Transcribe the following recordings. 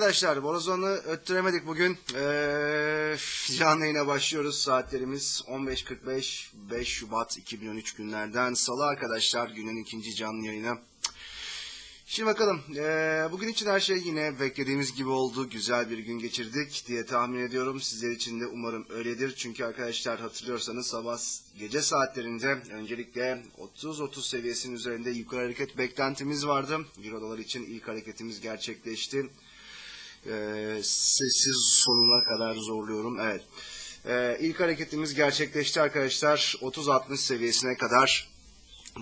Arkadaşlar borazonu öttüremedik bugün. Ee, canlı yayına başlıyoruz. Saatlerimiz 15.45 5 Şubat 2013 günlerden. Salı arkadaşlar günün ikinci canlı yayını. Şimdi bakalım. ee, bugün için her şey yine beklediğimiz gibi oldu. Güzel bir gün geçirdik diye tahmin ediyorum. Sizler için de umarım öyledir. Çünkü arkadaşlar hatırlıyorsanız sabah gece saatlerinde öncelikle 30-30 seviyesinin üzerinde yukarı hareket beklentimiz vardı. Euro dolar için ilk hareketimiz gerçekleşti. Ee, sessiz sonuna kadar zorluyorum. Evet. Ee, ilk hareketimiz gerçekleşti arkadaşlar. 30-60 seviyesine kadar.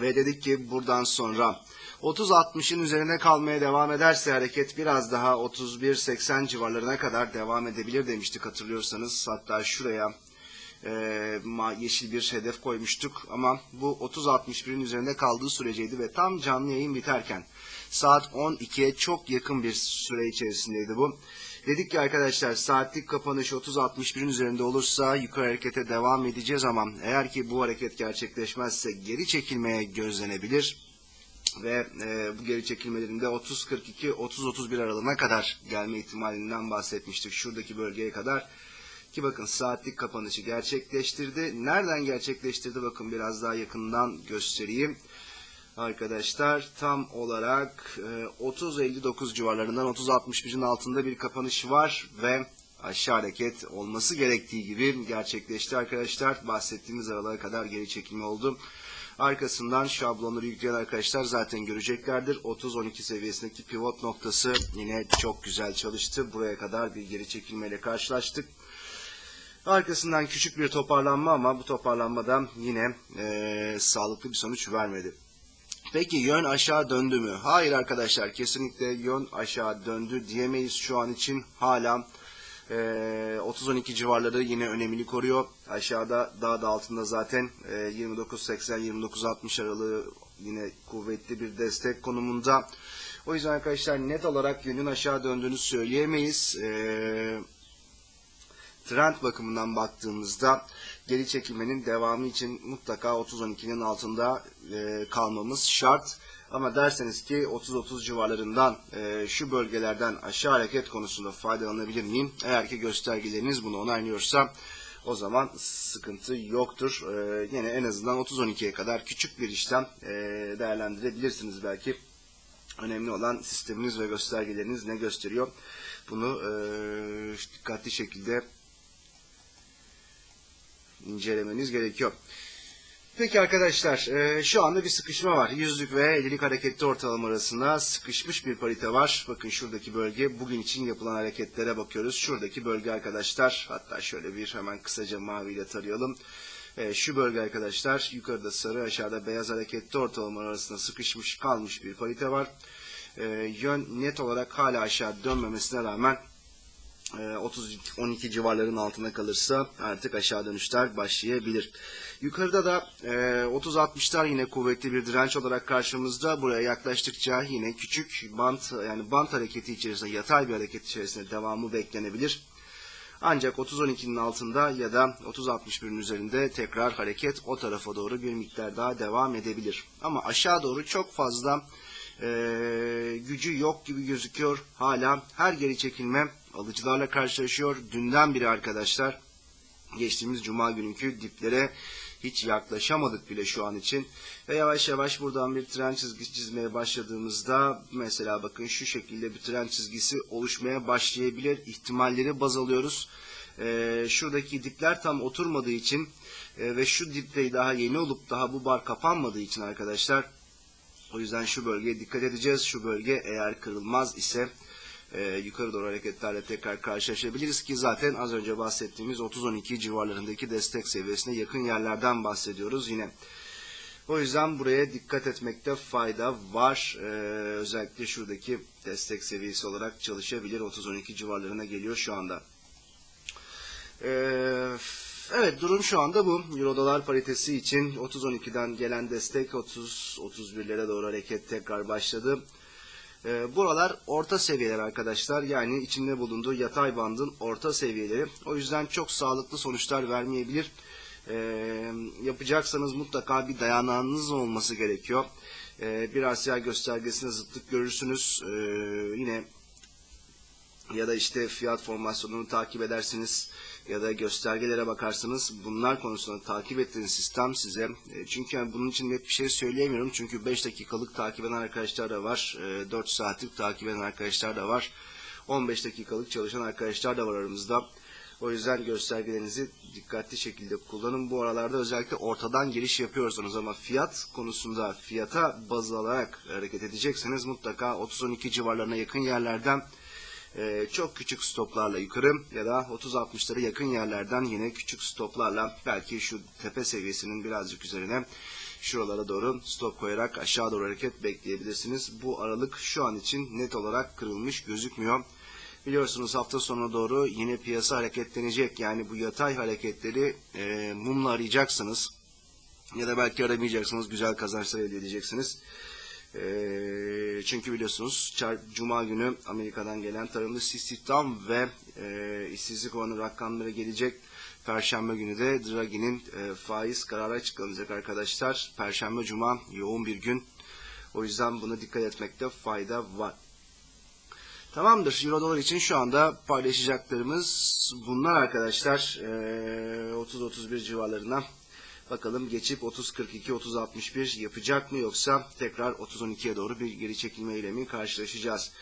Ve dedik ki buradan sonra 30-60'ın üzerine kalmaya devam ederse hareket biraz daha 31-80 civarlarına kadar devam edebilir demiştik hatırlıyorsanız. Hatta şuraya e, yeşil bir hedef koymuştuk ama bu 30-61'in üzerinde kaldığı süreceydi ve tam canlı yayın biterken saat 12'ye çok yakın bir süre içerisindeydi bu. Dedik ki arkadaşlar saatlik kapanış 30-61'in üzerinde olursa yukarı harekete devam edeceğiz ama eğer ki bu hareket gerçekleşmezse geri çekilmeye gözlenebilir ve e, bu geri çekilmelerin de 30-42, 30-31 aralığına kadar gelme ihtimalinden bahsetmiştik. Şuradaki bölgeye kadar ki bakın saatlik kapanışı gerçekleştirdi. Nereden gerçekleştirdi bakın biraz daha yakından göstereyim. Arkadaşlar tam olarak e, 30-59 civarlarından 30-61'in altında bir kapanış var ve aşağı hareket olması gerektiği gibi gerçekleşti arkadaşlar. Bahsettiğimiz aralara kadar geri çekilme oldu. Arkasından şablonları yükleyen arkadaşlar zaten göreceklerdir. 30-12 seviyesindeki pivot noktası yine çok güzel çalıştı. Buraya kadar bir geri çekilmeyle karşılaştık. Arkasından küçük bir toparlanma ama bu toparlanmadan yine e, sağlıklı bir sonuç vermedi. Peki yön aşağı döndü mü? Hayır arkadaşlar kesinlikle yön aşağı döndü diyemeyiz şu an için. Hala e, 30-12 civarları yine önemini koruyor. Aşağıda daha da altında zaten e, 29-80-29-60 aralığı yine kuvvetli bir destek konumunda. O yüzden arkadaşlar net olarak yönün aşağı döndüğünü söyleyemeyiz. Eee trend bakımından baktığımızda geri çekilmenin devamı için mutlaka 30-12'nin altında e, kalmamız şart. Ama derseniz ki 30-30 civarlarından e, şu bölgelerden aşağı hareket konusunda faydalanabilir miyim? Eğer ki göstergeleriniz bunu onaylıyorsa o zaman sıkıntı yoktur. E, yine en azından 30-12'ye kadar küçük bir işlem e, değerlendirebilirsiniz belki. Önemli olan sisteminiz ve göstergeleriniz ne gösteriyor? Bunu e, dikkatli şekilde incelemeniz gerekiyor. Peki arkadaşlar e, şu anda bir sıkışma var. Yüzlük ve ellilik hareketli ortalama arasında sıkışmış bir parite var. Bakın şuradaki bölge bugün için yapılan hareketlere bakıyoruz. Şuradaki bölge arkadaşlar hatta şöyle bir hemen kısaca maviyle tarayalım. E, şu bölge arkadaşlar yukarıda sarı aşağıda beyaz hareketli ortalama arasında sıkışmış kalmış bir parite var. E, yön net olarak hala aşağı dönmemesine rağmen 30-12 civarların altında kalırsa artık aşağı dönüşler başlayabilir. Yukarıda da 30-60'lar yine kuvvetli bir direnç olarak karşımızda. Buraya yaklaştıkça yine küçük bant yani bant hareketi içerisinde yatay bir hareket içerisinde devamı beklenebilir. Ancak 30-12'nin altında ya da 30-61'in üzerinde tekrar hareket o tarafa doğru bir miktar daha devam edebilir. Ama aşağı doğru çok fazla e, gücü yok gibi gözüküyor. Hala her geri çekilme alıcılarla karşılaşıyor. Dünden beri arkadaşlar geçtiğimiz cuma günkü diplere hiç yaklaşamadık bile şu an için. Ve yavaş yavaş buradan bir tren çizgisi çizmeye başladığımızda mesela bakın şu şekilde bir tren çizgisi oluşmaya başlayabilir. ihtimalleri baz alıyoruz. Ee, şuradaki dipler tam oturmadığı için e, ve şu dipte daha yeni olup daha bu bar kapanmadığı için arkadaşlar o yüzden şu bölgeye dikkat edeceğiz. Şu bölge eğer kırılmaz ise e, yukarı doğru hareketlerle tekrar karşılaşabiliriz ki zaten az önce bahsettiğimiz 30-12 civarlarındaki destek seviyesine yakın yerlerden bahsediyoruz yine. O yüzden buraya dikkat etmekte fayda var. Ee, özellikle şuradaki destek seviyesi olarak çalışabilir. 30-12 civarlarına geliyor şu anda. Ee, evet durum şu anda bu. Euro dolar paritesi için 30-12'den gelen destek 30-31'lere doğru hareket tekrar başladı. E, buralar orta seviyeler arkadaşlar. Yani içinde bulunduğu yatay bandın orta seviyeleri. O yüzden çok sağlıklı sonuçlar vermeyebilir. E, yapacaksanız mutlaka bir dayanağınız olması gerekiyor. E, bir RSI göstergesine zıtlık görürsünüz. E, yine ya da işte fiyat formasyonunu takip edersiniz ya da göstergelere bakarsınız. Bunlar konusunda takip ettiğiniz sistem size e, çünkü yani bunun için net bir şey söyleyemiyorum. Çünkü 5 dakikalık takip eden arkadaşlar da var. e, 4 saatlik takip eden arkadaşlar da var. 15 dakikalık çalışan arkadaşlar da var aramızda. O yüzden göstergelerinizi dikkatli şekilde kullanın. Bu aralarda özellikle ortadan giriş yapıyorsanız ama fiyat konusunda fiyata baz alarak hareket edecekseniz mutlaka 30-12 civarlarına yakın yerlerden e, çok küçük stoplarla yukarı ya da 30-60'lara yakın yerlerden yine küçük stoplarla belki şu tepe seviyesinin birazcık üzerine şuralara doğru stop koyarak aşağı doğru hareket bekleyebilirsiniz. Bu aralık şu an için net olarak kırılmış gözükmüyor. Biliyorsunuz hafta sonuna doğru yine piyasa hareketlenecek. Yani bu yatay hareketleri e, mumla arayacaksınız. Ya da belki aramayacaksınız. Güzel kazançlar elde edeceksiniz. E, çünkü biliyorsunuz Cuma günü Amerika'dan gelen tarımda istihdam ve e, işsizlik oranı rakamları gelecek. Perşembe günü de Draghi'nin e, faiz kararı açıklanacak arkadaşlar. Perşembe, Cuma yoğun bir gün. O yüzden buna dikkat etmekte fayda var. Tamamdır. Euro dolar için şu anda paylaşacaklarımız bunlar arkadaşlar. Ee, 30-31 civarlarına bakalım geçip 30-42-30-61 yapacak mı yoksa tekrar 30-12'ye doğru bir geri çekilme eylemi karşılaşacağız.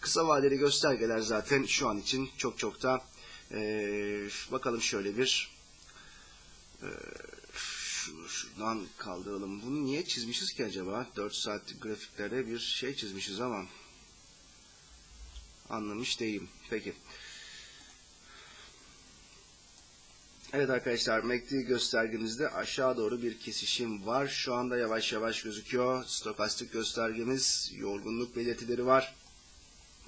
Kısa vadeli göstergeler zaten şu an için çok çok da ee, bakalım şöyle bir şu, şuradan kaldıralım. Bunu niye çizmişiz ki acaba? 4 saatlik grafiklerde bir şey çizmişiz ama anlamış değilim. Peki. Evet arkadaşlar MACD göstergemizde aşağı doğru bir kesişim var. Şu anda yavaş yavaş gözüküyor. Stokastik göstergemiz yorgunluk belirtileri var.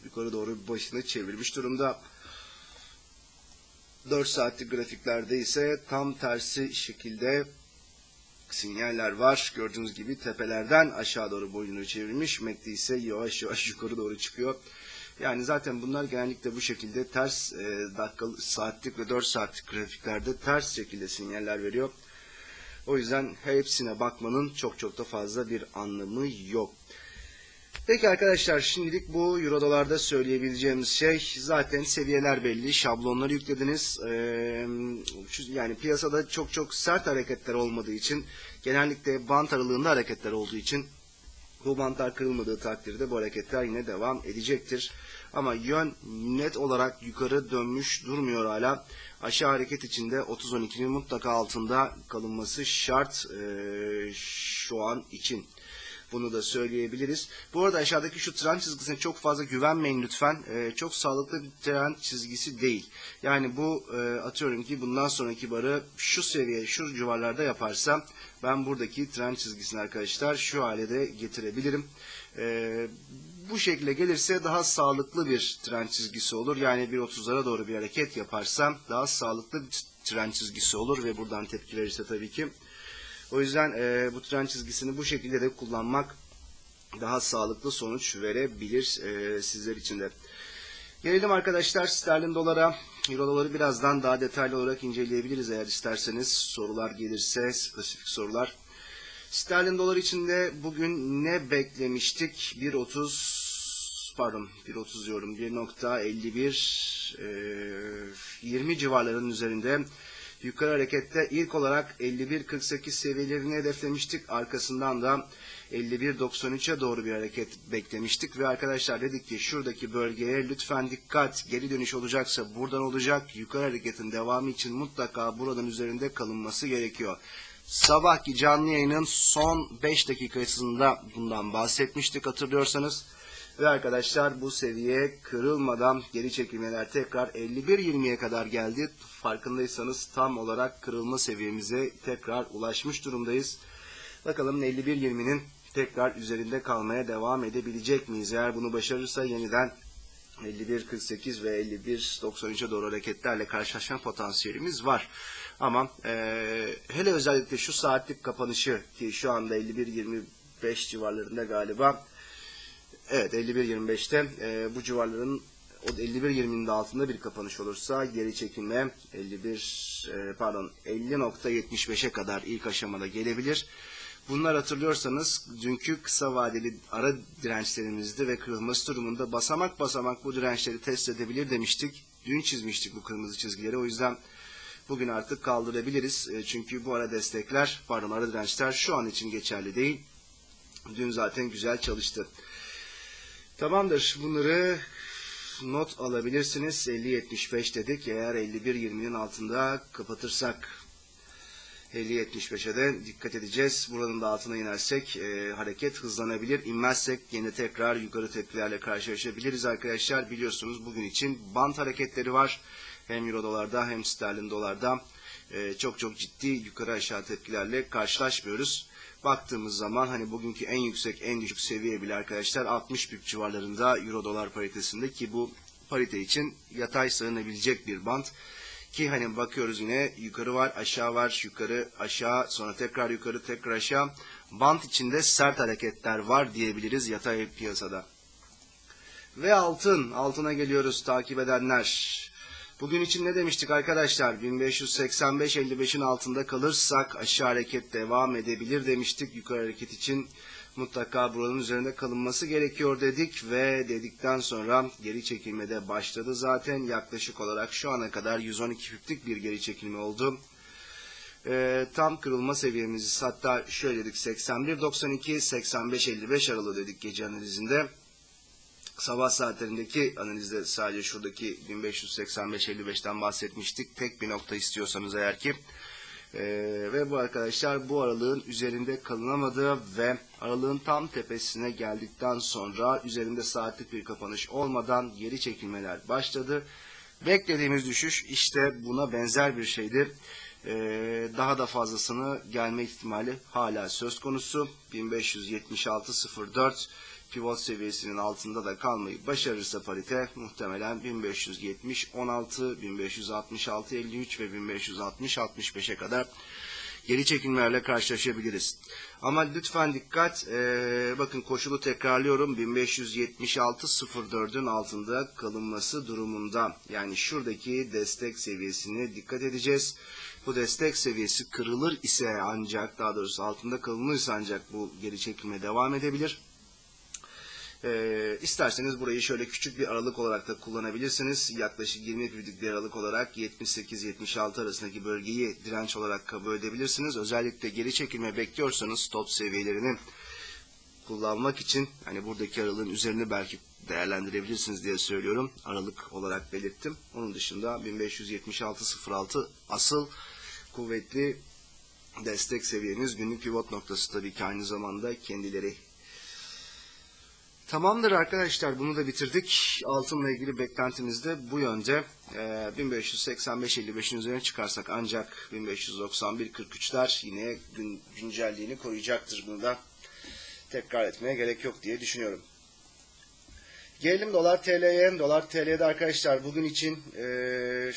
Yukarı doğru başını çevirmiş durumda. 4 saatlik grafiklerde ise tam tersi şekilde sinyaller var. Gördüğünüz gibi tepelerden aşağı doğru boynunu çevirmiş. MACD ise yavaş yavaş yukarı doğru çıkıyor. Yani zaten bunlar genellikle bu şekilde ters e, dakikalık, saatlik ve 4 saatlik grafiklerde ters şekilde sinyaller veriyor. O yüzden hepsine bakmanın çok çok da fazla bir anlamı yok. Peki arkadaşlar şimdilik bu euro söyleyebileceğimiz şey zaten seviyeler belli. Şablonları yüklediniz. Ee, yani piyasada çok çok sert hareketler olmadığı için genellikle bant aralığında hareketler olduğu için bu bantlar kırılmadığı takdirde bu hareketler yine devam edecektir. Ama yön net olarak yukarı dönmüş durmuyor hala. Aşağı hareket içinde 30-12'nin mutlaka altında kalınması şart eee, şu an için. Bunu da söyleyebiliriz. Bu arada aşağıdaki şu trend çizgisine çok fazla güvenmeyin lütfen. Eee, çok sağlıklı bir trend çizgisi değil. Yani bu eee, atıyorum ki bundan sonraki barı şu seviye, şu civarlarda yaparsam ben buradaki trend çizgisini arkadaşlar şu hale de getirebilirim. Eee, bu şekilde gelirse daha sağlıklı bir trend çizgisi olur. Yani 1.30'lara doğru bir hareket yaparsam daha sağlıklı bir trend çizgisi olur ve buradan tepki verirse tabii ki. O yüzden eee, bu trend çizgisini bu şekilde de kullanmak daha sağlıklı sonuç verebilir eee, sizler için de. Gelelim arkadaşlar sterlin dolara. Euro doları birazdan daha detaylı olarak inceleyebiliriz eğer isterseniz. Sorular gelirse spesifik sorular. Sterlin dolar içinde bugün ne beklemiştik? 1.30 pardon 1.30 diyorum 1.51 eee, 20 civarlarının üzerinde yukarı harekette ilk olarak 51.48 seviyelerini hedeflemiştik. Arkasından da 51.93'e doğru bir hareket beklemiştik ve arkadaşlar dedik ki şuradaki bölgeye lütfen dikkat geri dönüş olacaksa buradan olacak. Yukarı hareketin devamı için mutlaka buradan üzerinde kalınması gerekiyor. Sabahki canlı yayının son 5 dakikasında bundan bahsetmiştik hatırlıyorsanız. Ve arkadaşlar bu seviye kırılmadan geri çekilmeler tekrar 51.20'ye kadar geldi. Farkındaysanız tam olarak kırılma seviyemize tekrar ulaşmış durumdayız. Bakalım 51.20'nin tekrar üzerinde kalmaya devam edebilecek miyiz? Eğer bunu başarırsa yeniden 51.48 ve 51.93'e doğru hareketlerle karşılaşma potansiyelimiz var. Ama eee, hele özellikle şu saatlik kapanışı ki şu anda 51.25 civarlarında galiba Evet 51.25'te e, bu civarların o 51.20'nin de altında bir kapanış olursa geri çekilme 51 e, pardon 50.75'e kadar ilk aşamada gelebilir. Bunlar hatırlıyorsanız dünkü kısa vadeli ara dirençlerimizdi ve kırılması durumunda basamak basamak bu dirençleri test edebilir demiştik. Dün çizmiştik bu kırmızı çizgileri. O yüzden bugün artık kaldırabiliriz. E, Çünkü bu ara destekler, pardon ara dirençler şu an için geçerli değil. Dün zaten güzel çalıştı. Tamamdır. Bunları not alabilirsiniz. 50-75 dedik. Eğer 51-20'nin altında kapatırsak 50-75'e de dikkat edeceğiz. Buranın da altına inersek e, hareket hızlanabilir. İnmezsek yine tekrar yukarı tepkilerle karşılaşabiliriz arkadaşlar. Biliyorsunuz bugün için bant hareketleri var. Hem euro dolarda hem sterlin dolarda e, çok çok ciddi yukarı aşağı tepkilerle karşılaşmıyoruz. Baktığımız zaman hani bugünkü en yüksek en düşük seviye bile arkadaşlar 60 pip civarlarında euro dolar paritesinde ki bu parite için yatay sığınabilecek bir bant. Ki hani bakıyoruz yine yukarı var, aşağı var, yukarı, aşağı, sonra tekrar yukarı, tekrar aşağı. Bant içinde sert hareketler var diyebiliriz yatay piyasada. Ve altın, altına geliyoruz takip edenler. Bugün için ne demiştik arkadaşlar? 1585-55'in altında kalırsak aşağı hareket devam edebilir demiştik. Yukarı hareket için mutlaka buranın üzerinde kalınması gerekiyor dedik ve dedikten sonra geri çekilmede başladı zaten. Yaklaşık olarak şu ana kadar 112 piplik bir geri çekilme oldu. Ee, tam kırılma seviyemiz hatta şöyle dedik 81.92-85.55 aralığı dedik gece analizinde. Sabah saatlerindeki analizde sadece şuradaki 1585-55'ten bahsetmiştik. Tek bir nokta istiyorsanız eğer ki. Ee, ve bu arkadaşlar bu aralığın üzerinde kalınamadı ve aralığın tam tepesine geldikten sonra üzerinde saatlik bir kapanış olmadan geri çekilmeler başladı. Beklediğimiz düşüş işte buna benzer bir şeydi. Ee, daha da fazlasını gelme ihtimali hala söz konusu. 1576.04 pivot seviyesinin altında da kalmayı başarırsa parite muhtemelen 1570 16 1566 53 ve 1560 65'e kadar geri çekimlerle karşılaşabiliriz. Ama lütfen dikkat ee, bakın koşulu tekrarlıyorum 1576.04'ün altında kalınması durumunda yani şuradaki destek seviyesine dikkat edeceğiz. Bu destek seviyesi kırılır ise ancak daha doğrusu altında kalınırsa ancak bu geri çekilme devam edebilir. Ee, isterseniz burayı şöyle küçük bir aralık olarak da kullanabilirsiniz. Yaklaşık 20 piplik bir aralık olarak 78-76 arasındaki bölgeyi direnç olarak kabul edebilirsiniz. Özellikle geri çekilme bekliyorsanız stop seviyelerini kullanmak için hani buradaki aralığın üzerine belki değerlendirebilirsiniz diye söylüyorum. Aralık olarak belirttim. Onun dışında 1576.06 asıl kuvvetli destek seviyeniz günlük pivot noktası tabii ki aynı zamanda kendileri Tamamdır arkadaşlar bunu da bitirdik. Altınla ilgili beklentimiz de bu yönde. Ee, 1585-55'in üzerine çıkarsak ancak 1591-43'ler yine gün, güncelliğini koruyacaktır. Bunu da tekrar etmeye gerek yok diye düşünüyorum. Gelelim dolar TL'ye. Dolar TL'de arkadaşlar bugün için ee,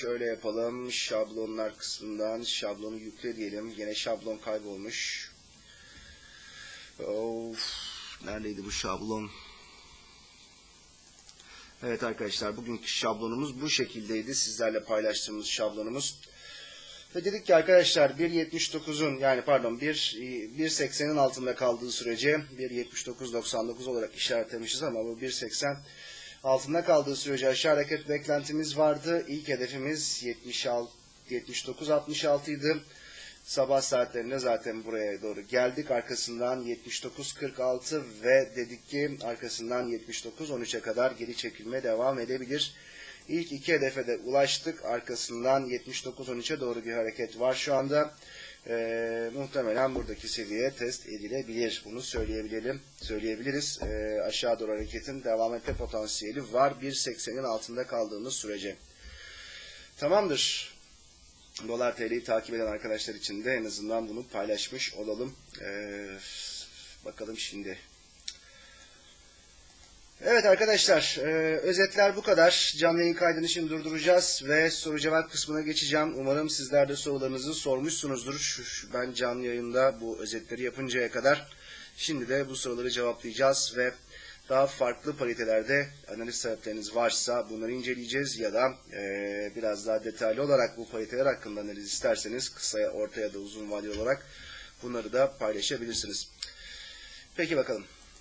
şöyle yapalım. Şablonlar kısmından şablonu yükle diyelim. Yine şablon kaybolmuş. Of. Neredeydi bu şablon? Evet arkadaşlar bugünkü şablonumuz bu şekildeydi. Sizlerle paylaştığımız şablonumuz. Ve dedik ki arkadaşlar 1.79'un yani pardon 1.80'in altında kaldığı sürece 1.79.99 olarak işaretlemişiz ama bu 1.80 altında kaldığı sürece aşağı hareket beklentimiz vardı. İlk hedefimiz 76 79.66 idi. Sabah saatlerinde zaten buraya doğru geldik. Arkasından 79.46 ve dedik ki arkasından 79.13'e kadar geri çekilme devam edebilir. İlk iki hedefe de ulaştık. Arkasından 79.13'e doğru bir hareket var şu anda. Ee, muhtemelen buradaki seviye test edilebilir. Bunu söyleyebilelim, söyleyebiliriz. Ee, aşağı doğru hareketin devam etme potansiyeli var. 1.80'in altında kaldığımız sürece. Tamamdır. Dolar TL'yi takip eden arkadaşlar için de en azından bunu paylaşmış olalım. Ee, bakalım şimdi. Evet arkadaşlar, e, özetler bu kadar. Canlı yayın kaydını şimdi durduracağız ve soru cevap kısmına geçeceğim. Umarım sizler de sorularınızı sormuşsunuzdur. Ben canlı yayında bu özetleri yapıncaya kadar. Şimdi de bu soruları cevaplayacağız ve daha farklı paritelerde analiz sebepleriniz varsa bunları inceleyeceğiz ya da e, biraz daha detaylı olarak bu pariteler hakkında analiz isterseniz kısaya, ortaya da uzun vadeli olarak bunları da paylaşabilirsiniz. Peki bakalım.